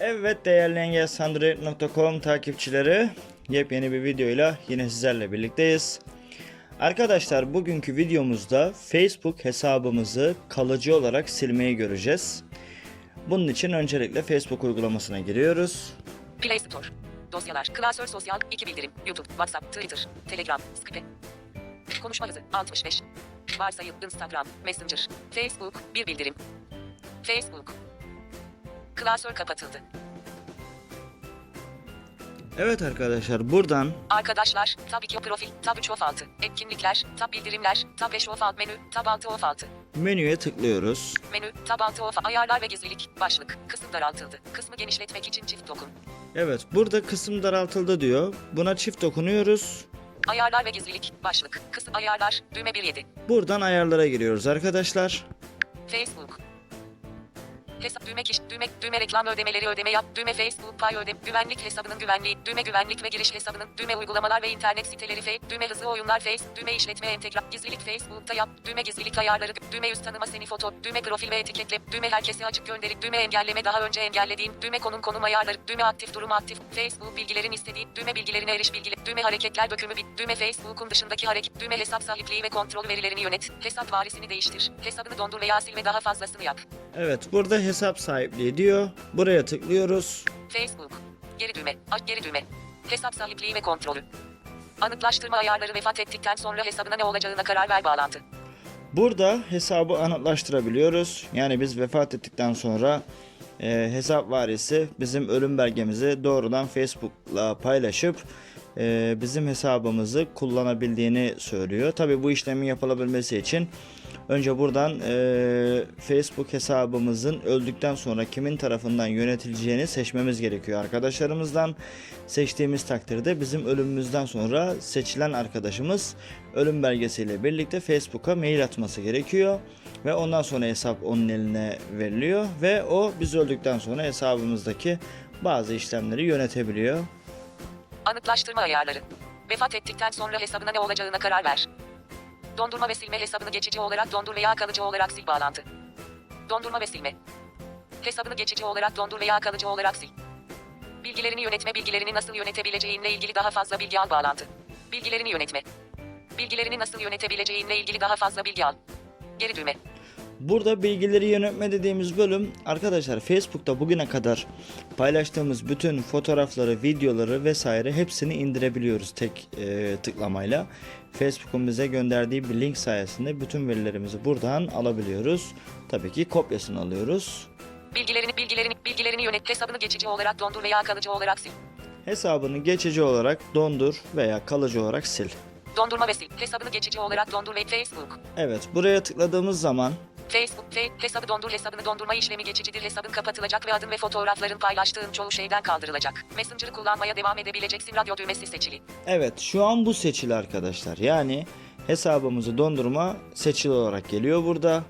Evet değerli engelsandroid.com takipçileri yepyeni bir videoyla yine sizlerle birlikteyiz. Arkadaşlar bugünkü videomuzda Facebook hesabımızı kalıcı olarak silmeyi göreceğiz. Bunun için öncelikle Facebook uygulamasına giriyoruz. Play Store. Dosyalar, klasör sosyal, 2 bildirim, YouTube, WhatsApp, Twitter, Telegram, Skype. Konuşma hızı, 65. Varsayım, Instagram, Messenger, Facebook, 1 bildirim. Facebook. Klasör kapatıldı. Evet arkadaşlar buradan Arkadaşlar, tab 2 profil, tab 3 of 6. Etkinlikler, tab bildirimler, tab 5 of 6 menü, tab 6 of 6. menüye tıklıyoruz. Menü, tab 6 of ayarlar ve gizlilik, başlık, kısım daraltıldı. Kısmı genişletmek için çift dokun. Evet burada kısım daraltıldı diyor. Buna çift dokunuyoruz. Ayarlar ve gizlilik, başlık, kısım ayarlar, düğme 1.7. Buradan ayarlara giriyoruz arkadaşlar. Facebook. Hesap düğme kişi, düğme, düğme reklam ödemeleri ödeme yap, düğme Facebook pay ödem, güvenlik hesabının güvenliği, düğme güvenlik ve giriş hesabının, düğme uygulamalar ve internet siteleri Face, düğme hızlı oyunlar Face, düğme işletme entegre, gizlilik Facebook'ta yap, düğme gizlilik ayarları, düğme yüz tanıma seni foto, düğme profil ve etiketle, düğme herkese açık gönderi, düğme engelleme daha önce engellediğim, düğme konum konum ayarları, düğme aktif durum aktif, Facebook bilgilerin istediği, düğme bilgilerine eriş bilgiler, düğme hareketler dökümü bit, düğme Facebook'un dışındaki hareket, düğme hesap sahipliği ve kontrol verilerini yönet, hesap varisini değiştir, hesabını dondur veya sil ve daha fazlasını yap. Evet burada hesap sahipliği diyor. Buraya tıklıyoruz. Facebook. Geri düğme. Aç geri düğme. Hesap sahipliği ve kontrolü. Anıtlaştırma ayarları vefat ettikten sonra hesabına ne olacağına karar ver bağlantı. Burada hesabı anıtlaştırabiliyoruz. Yani biz vefat ettikten sonra e, hesap varisi bizim ölüm belgemizi doğrudan Facebook'la paylaşıp e, bizim hesabımızı kullanabildiğini söylüyor. Tabi bu işlemin yapılabilmesi için önce buradan e, Facebook hesabımızın öldükten sonra kimin tarafından yönetileceğini seçmemiz gerekiyor arkadaşlarımızdan. Seçtiğimiz takdirde bizim ölümümüzden sonra seçilen arkadaşımız ölüm belgesiyle birlikte Facebook'a mail atması gerekiyor ve ondan sonra hesap onun eline veriliyor ve o biz öldükten sonra hesabımızdaki bazı işlemleri yönetebiliyor. Anıtlaştırma ayarları. Vefat ettikten sonra hesabına ne olacağına karar ver. Dondurma ve silme hesabını geçici olarak dondur veya kalıcı olarak sil bağlantı. Dondurma ve silme. Hesabını geçici olarak dondur veya kalıcı olarak sil. Bilgilerini yönetme bilgilerini nasıl yönetebileceğinle ilgili daha fazla bilgi al bağlantı. Bilgilerini yönetme. Bilgilerini nasıl yönetebileceğinle ilgili daha fazla bilgi al. Geri düğme. Burada bilgileri yönetme dediğimiz bölüm arkadaşlar Facebook'ta bugüne kadar paylaştığımız bütün fotoğrafları, videoları vesaire hepsini indirebiliyoruz tek e, tıklamayla. Facebook'un bize gönderdiği bir link sayesinde bütün verilerimizi buradan alabiliyoruz. Tabii ki kopyasını alıyoruz. Bilgilerini bilgilerini bilgilerini yönet hesabını geçici olarak dondur veya kalıcı olarak sil. Hesabını geçici olarak dondur veya kalıcı olarak sil. Dondurma ve sil. Hesabını geçici olarak dondur ve Facebook. Evet buraya tıkladığımız zaman Facebook, fe, hesabı dondur hesabını dondurma işlemi geçicidir hesabın kapatılacak ve adın ve fotoğrafların paylaştığın çoğu şeyden kaldırılacak. Messenger'ı kullanmaya devam edebileceksin radyo düğmesi seçili. evet şu an bu seçili arkadaşlar. Yani hesabımızı dondurma seçili olarak geliyor burada.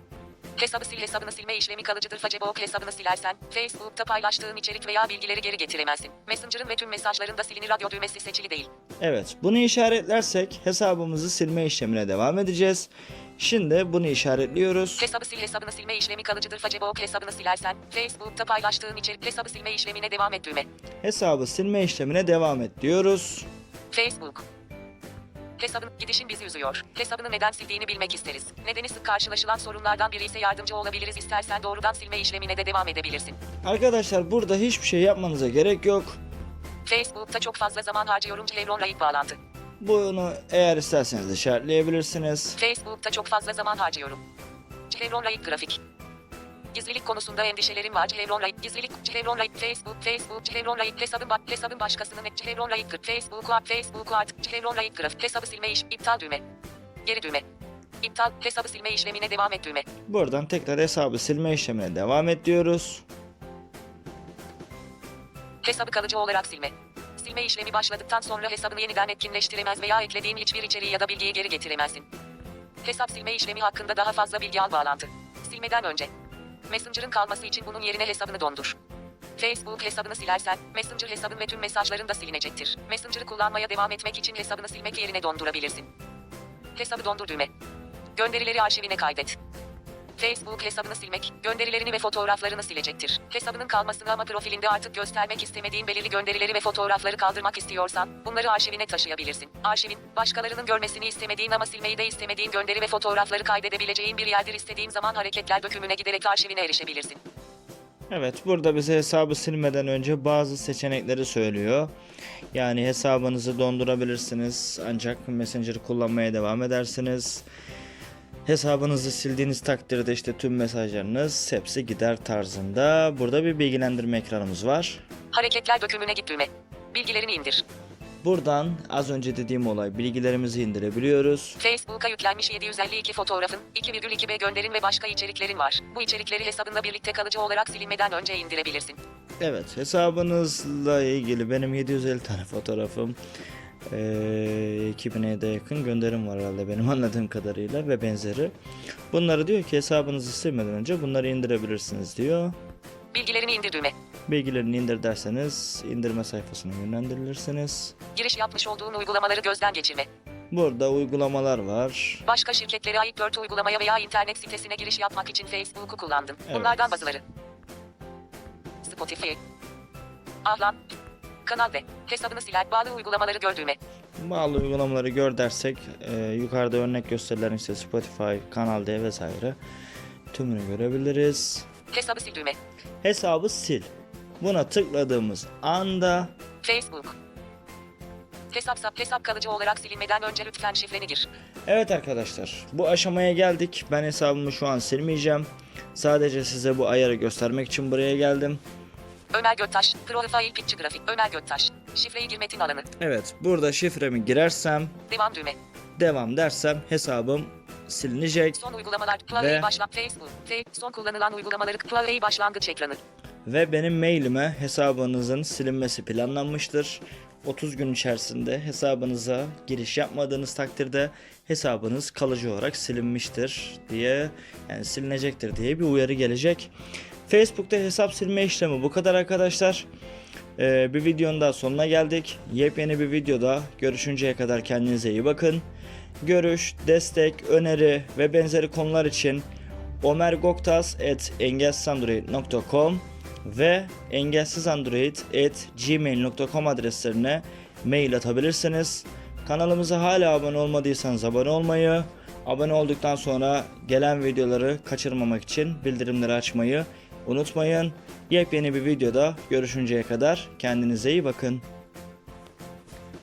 Hesabı sil hesabını silme işlemi kalıcıdır Facebook hesabını silersen, Facebook'ta paylaştığın içerik veya bilgileri geri getiremezsin. Messenger'ın ve tüm mesajlarında silinir radyo düğmesi seçili değil. Evet bunu işaretlersek hesabımızı silme işlemine devam edeceğiz. Şimdi bunu işaretliyoruz. Hesabı sil hesabını silme işlemi kalıcıdır Facebook hesabını silersen, Facebook'ta paylaştığın içerik hesabı silme işlemine devam et düğme. Hesabı silme işlemine devam et diyoruz. Facebook. Hesabın gidişin bizi üzüyor. Hesabını neden sildiğini bilmek isteriz. Nedeni sık karşılaşılan sorunlardan biri ise yardımcı olabiliriz. İstersen doğrudan silme işlemine de devam edebilirsin. Arkadaşlar burada hiçbir şey yapmanıza gerek yok. Facebook'ta çok fazla zaman harcıyorum. Clevron Layık bağlantı. Bunu eğer isterseniz işaretleyebilirsiniz. Facebook'ta çok fazla zaman harcıyorum. Clevron Layık grafik. Gizlilik konusunda endişelerim var. Clevron Layık gizlilik. Clevron Layık Facebook Facebook Clevron Layık hesabın bak hesabın başkasının et Clevron Layık. Facebook Facebook art Clevron Layık grafik hesabı silme iş iptal düğme. Geri düğme. İptal hesabı silme işlemine devam et düğme. Buradan tekrar hesabı silme işlemine devam et diyoruz. Hesabı kalıcı olarak silme. Silme işlemi başladıktan sonra hesabını yeniden etkinleştiremez veya eklediğin hiçbir içeriği ya da bilgiyi geri getiremezsin. Hesap silme işlemi hakkında daha fazla bilgi al bağlantı. Silmeden önce. Messenger'ın kalması için bunun yerine hesabını dondur. Facebook hesabını silersen, Messenger hesabın ve tüm mesajların da silinecektir. Messenger'ı kullanmaya devam etmek için hesabını silmek yerine dondurabilirsin. Hesabı dondur düğme. Gönderileri arşivine kaydet. Facebook hesabını silmek, gönderilerini ve fotoğraflarını silecektir. Hesabının kalmasını ama profilinde artık göstermek istemediğin belirli gönderileri ve fotoğrafları kaldırmak istiyorsan, bunları arşivine taşıyabilirsin. Arşivin, başkalarının görmesini istemediğin ama silmeyi de istemediğin gönderi ve fotoğrafları kaydedebileceğin bir yerdir istediğin zaman hareketler dökümüne giderek arşivine erişebilirsin. Evet burada bize hesabı silmeden önce bazı seçenekleri söylüyor. Yani hesabınızı dondurabilirsiniz ancak Messenger'ı kullanmaya devam edersiniz. Hesabınızı sildiğiniz takdirde işte tüm mesajlarınız hepsi gider tarzında. Burada bir bilgilendirme ekranımız var. Hareketler dökümüne git düğme. Bilgilerini indir. Buradan az önce dediğim olay bilgilerimizi indirebiliyoruz. Facebook'a yüklenmiş 752 fotoğrafın, 2,2B gönderin ve başka içeriklerin var. Bu içerikleri hesabında birlikte kalıcı olarak silinmeden önce indirebilirsin. Evet hesabınızla ilgili benim 750 tane fotoğrafım eee 2000'e de yakın gönderim var herhalde benim anladığım kadarıyla ve benzeri. Bunları diyor ki hesabınızı silmeden önce bunları indirebilirsiniz diyor. Bilgilerini indir düğme. Bilgilerini indir derseniz indirme sayfasına yönlendirilirsiniz. Giriş yapmış olduğun uygulamaları gözden geçirme. Burada uygulamalar var. Başka şirketlere ait 4 uygulamaya veya internet sitesine giriş yapmak için Facebook'u kullandım. Evet. Bunlardan bazıları. Spotify. Ahlan. Kanal D. Hesabını siler bağlı uygulamaları gördüğüme. Bağlı uygulamaları gör dersek eee, yukarıda örnek gösterilen işte Spotify, Kanal D vesaire tümünü görebiliriz. Hesabı sil düğme. Hesabı sil. Buna tıkladığımız anda Facebook. Hesap hesap kalıcı olarak silinmeden önce lütfen şifreni gir. Evet arkadaşlar bu aşamaya geldik. Ben hesabımı şu an silmeyeceğim. Sadece size bu ayarı göstermek için buraya geldim. Ömer Göktaş. Profile Picture Grafik. Ömer Göktaş. Şifreyi gir metin alanı. Evet burada şifremi girersem Devam düğme. devam dersem hesabım silinecek. Son uygulamalar. Play Ve- başla. Facebook. Son kullanılan uygulamaları. Play başlangıç ekranı. Ve benim mailime hesabınızın silinmesi planlanmıştır. 30 gün içerisinde hesabınıza giriş yapmadığınız takdirde hesabınız kalıcı olarak silinmiştir diye yani silinecektir diye bir uyarı gelecek. Facebook'ta hesap silme işlemi bu kadar arkadaşlar. Ee, bir videonun daha sonuna geldik. Yepyeni bir videoda görüşünceye kadar kendinize iyi bakın. Görüş, destek, öneri ve benzeri konular için omergoktas.engelsizandroid.com ve engelsizandroid.gmail.com adreslerine mail atabilirsiniz. Kanalımıza hala abone olmadıysanız abone olmayı, abone olduktan sonra gelen videoları kaçırmamak için bildirimleri açmayı unutmayın. Yepyeni bir videoda görüşünceye kadar kendinize iyi bakın.